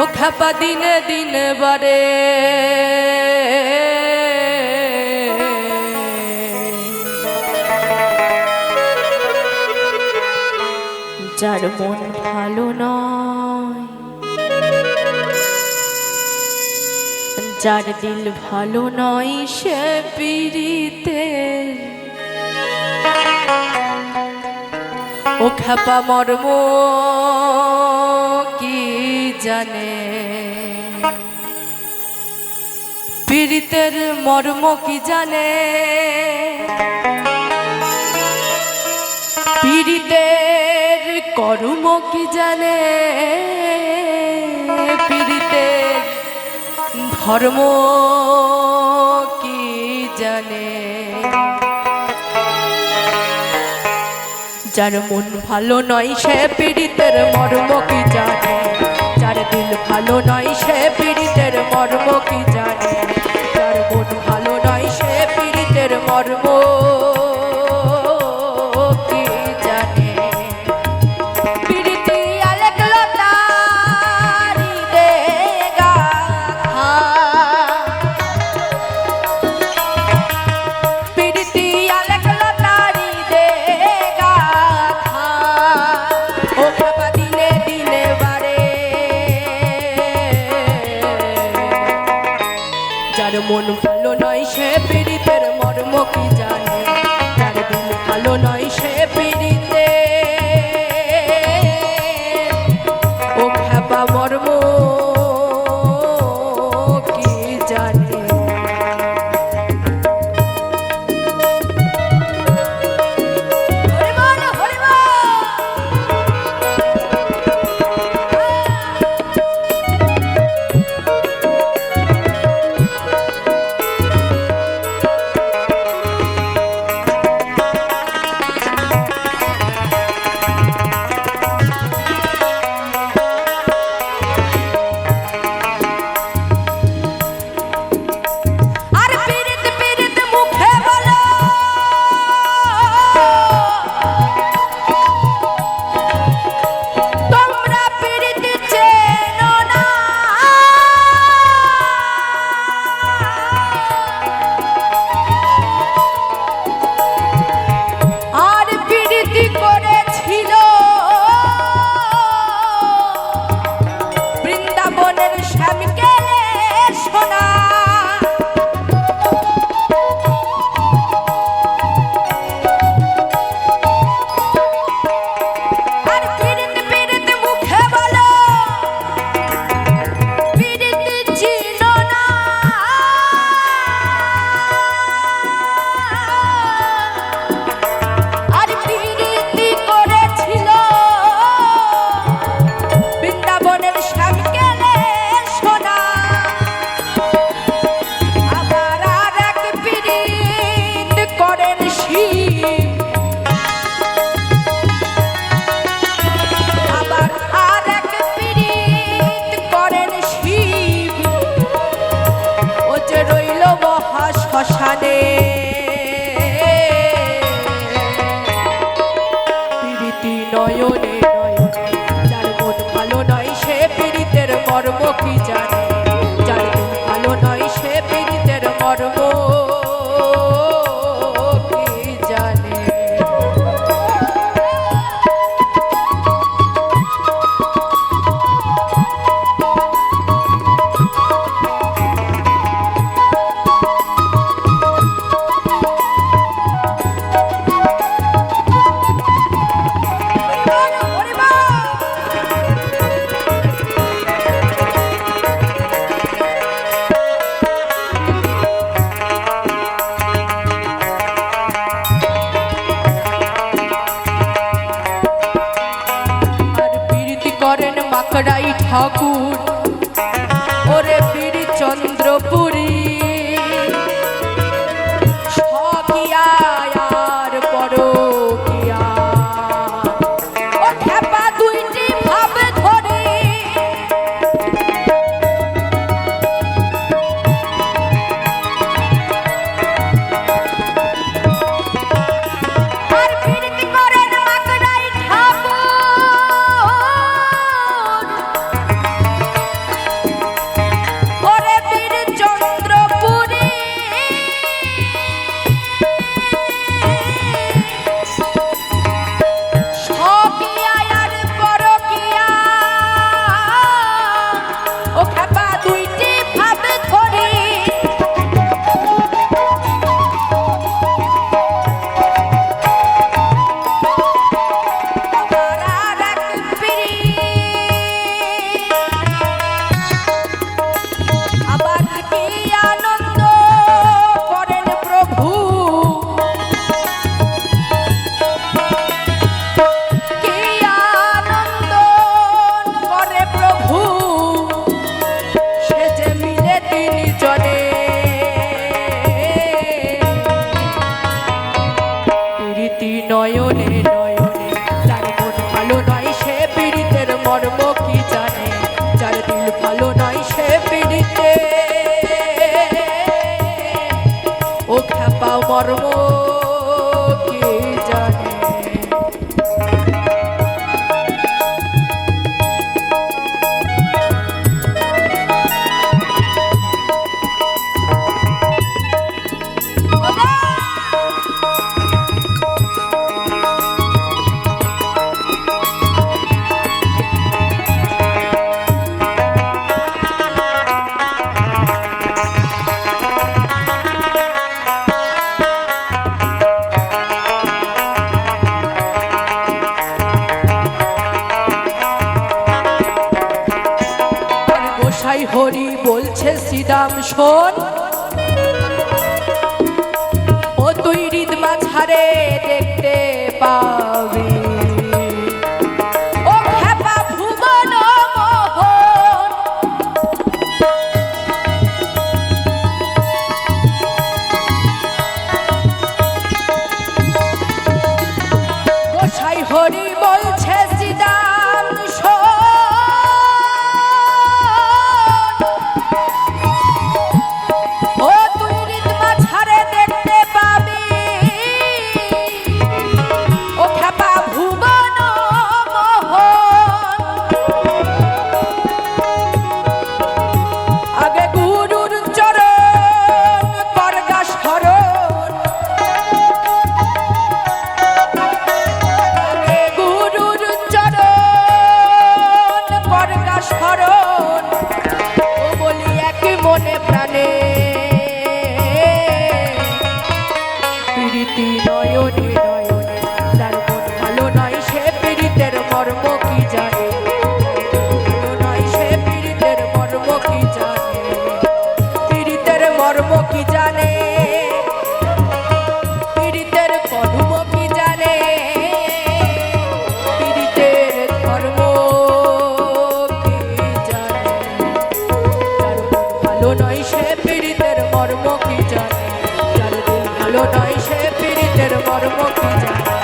ও খাপা দিনে দিনে বারে যার মন ভালো নয়, যার দিল ভালো নয়, সে পিড়িতে। ও খাপা মর্ম জানে। পীড়িতের মর্ম কি জানে? পীড়িতের করম কি জানে? পীড়িতের ধর্ম কি জানে? যার মন ভালো নয় সে পীড়িতের মর্ম কি জানে? দিল ভালো নয় সে পীড়িতের মর্ম কি জানে? যার মন ভালো নয় সে পীড়িতের মর্ম। করব কি 好酷 শ্রীরাম শোন। ও তুই হৃদ মাঝারে প্রীতি নয়নে নয়নে, যার মন ভালো নয় সে মর্ম কি জানে? নয় সে পীড়িতের মর্ম কি জানে? যার নয় সে মর্ম কি ভালো নয় সে পীড়িতের মর্ম কি জানে